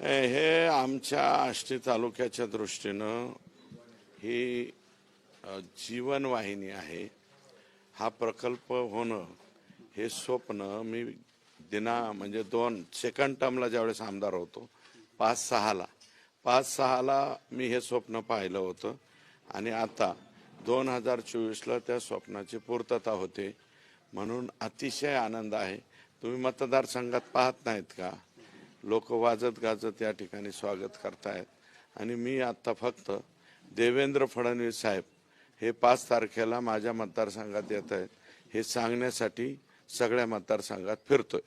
हे आमच्या आष्टी तालुक्याच्या दृष्टीनं ही जीवनवाहिनी आहे. हा प्रकल्प होणं हे स्वप्न मी दिना म्हणजे दोन सेकंड टर्मला ज्यावेळेस आमदार होतो पाच सहाला. पाच सहाला मी हे स्वप्न पाहिलं होतं आणि आता दोन हजार चोवीसला त्या स्वप्नाची पूर्तता होते. म्हणून अतिशय आनंद आहे. तुम्ही मतदारसंघात पाहत नाहीत का? लोक वाजत गाजत या ठिकाणी स्वागत करतायत. आणि मी आता फक्त देवेंद्र फडणवीस साहेब हे पाच तारखेला माझ्या मतदारसंघात येत आहेत. हे सांगण्यासाठी सगळ्या मतदारसंघात फिरतोय.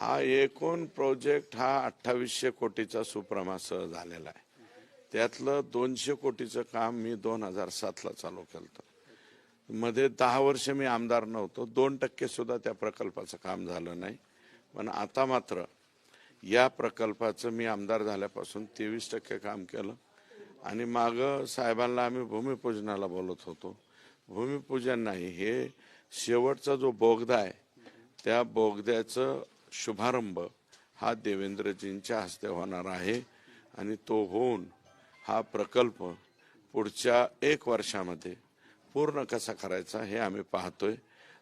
हा एकूण प्रोजेक्ट हा अठ्ठावीसशे कोटीचा सुप्रमासह झालेला आहे. त्यातलं दोनशे कोटीचं काम मी दोन हजार सातला चालू केलं मध्ये दहा वर्ष मी आमदार नव्हतो. दोन टक्के सुद्धा त्या प्रकल्पाचं काम झालं नाही. पण आता मात्र या प्रकल्पाचं मी आमदार झाल्यापासून तेवीस टक्के काम केलं. आणि माग साहेबांना आम्ही भूमिपूजनाला बोलत होतो. भूमिपूजन नाही हे शेवटचा जो बोगदा आहे त्या बोगद्याचं शुभारंभ हा देवेंद्रजींच्या हस्ते होणार आहे. आणि तो होऊन हा प्रकल्प पुढच्या एक वर्षामध्ये पूर्ण कसा करायचा हे आम्ही पाहतोय.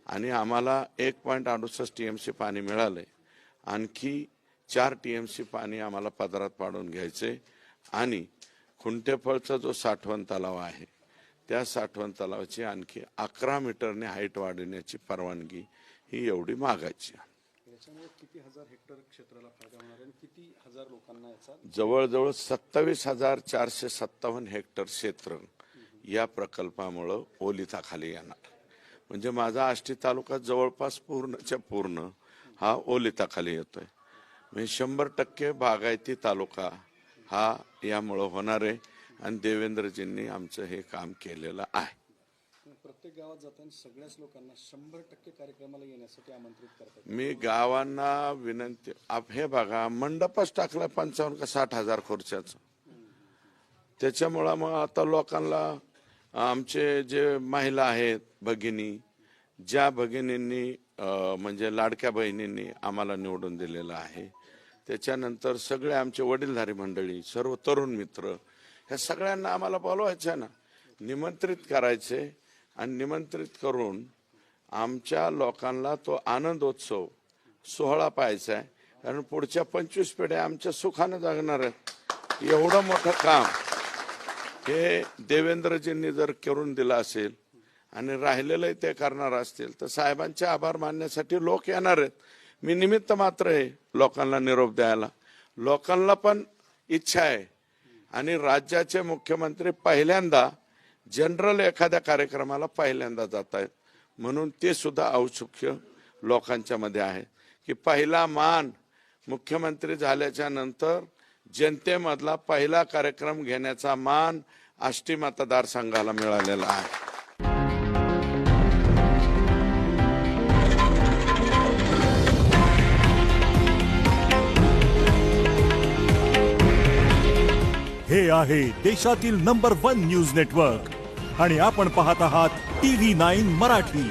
आणि आम्हाला एक पॉईंट अडुसष्ट टी एम सी पाणी मिळालंय. आणखी चार टी एम सी पाणी आम्हाला पदरात पाडून घ्यायचे आणि खुंटेफळचा जो साठवण तलाव आहे त्या साठवण तलावाची आणखी अकरा मीटरने हाईट वाढवण्याची परवानगी ही एवढी मागायची आहे. याच्यामुळे किती हजार हेक्टर क्षेत्राला फायदा होणार आहे आणि किती हजार लोकांना याचा जवळजवळ सत्तावीस हजार चारशे सत्तावन्न हेक्टर क्षेत्र या प्रकल्पामुळं ओलिताखाली येणार. म्हणजे माझा आष्टी तालुका जवळपास पूर्णच्या पूर्ण हा ओलिताखाली येतोय. म्हणजे शंभर टक्के बागायती तालुका हा यामुळं होणार आहे आणि देवेंद्रजींनी आमचं हे काम केलेलं आहे. प्रत्येक गावात जाताना सगळ्याच लोकांना शंभर टक्के कार्यक्रमाला येण्यासाठी आमंत्रित करतात. मी गावांना विनंती आप हे बघा मंडपच टाकला पंचावन्न का साठ हजार खुर्च्याचं. त्याच्यामुळं मग आता लोकांना आमचे जे महिला आहेत भगिनी ज्या भगिनींनी म्हणजे लाडक्या बहिणींनी आम्हाला निवडून दिलेलं आहे त्याच्यानंतर सगळे आमचे वडीलधारी मंडळी सर्व तरुण मित्र ह्या सगळ्यांना आम्हाला बोलवायचं ना. निमंत्रित करायचे आणि निमंत्रित करून आमच्या लोकांना तो आनंदोत्सव सोहळा पाहायचा आहे. कारण पुढच्या पंचवीस पिढ्या आमच्या सुखानं जगणार आहेत. एवढं मोठं काम. हे देवेंद्रजींनी जर करून दिलं असेल आणि राहिलेलं ते करणार असतील तर साहेबांचे आभार मानण्यासाठी लोक येणार आहेत. मी निमित्त मात्र आहे लोकांना निरोप द्यायला. लोकांना पण इच्छा आहे. आणि राज्याचे मुख्यमंत्री पहिल्यांदा जनरल एखाद्या कार्यक्रमाला पहिल्यांदा जात आहेत. म्हणून ते सुद्धा औत्सुक्य लोकांच्या मध्ये आहे. की पहिला मान मुख्यमंत्री झाल्याच्यानंतर जनतेमधला पहिला कार्यक्रम घेण्याचा मान आष्टी मतदारसंघाला मिळालेला आहे. हे आहे देशातील नंबर वन न्यूज नेटवर्क आणि आपण पाहत आहात टीव्ही नाईन मराठी.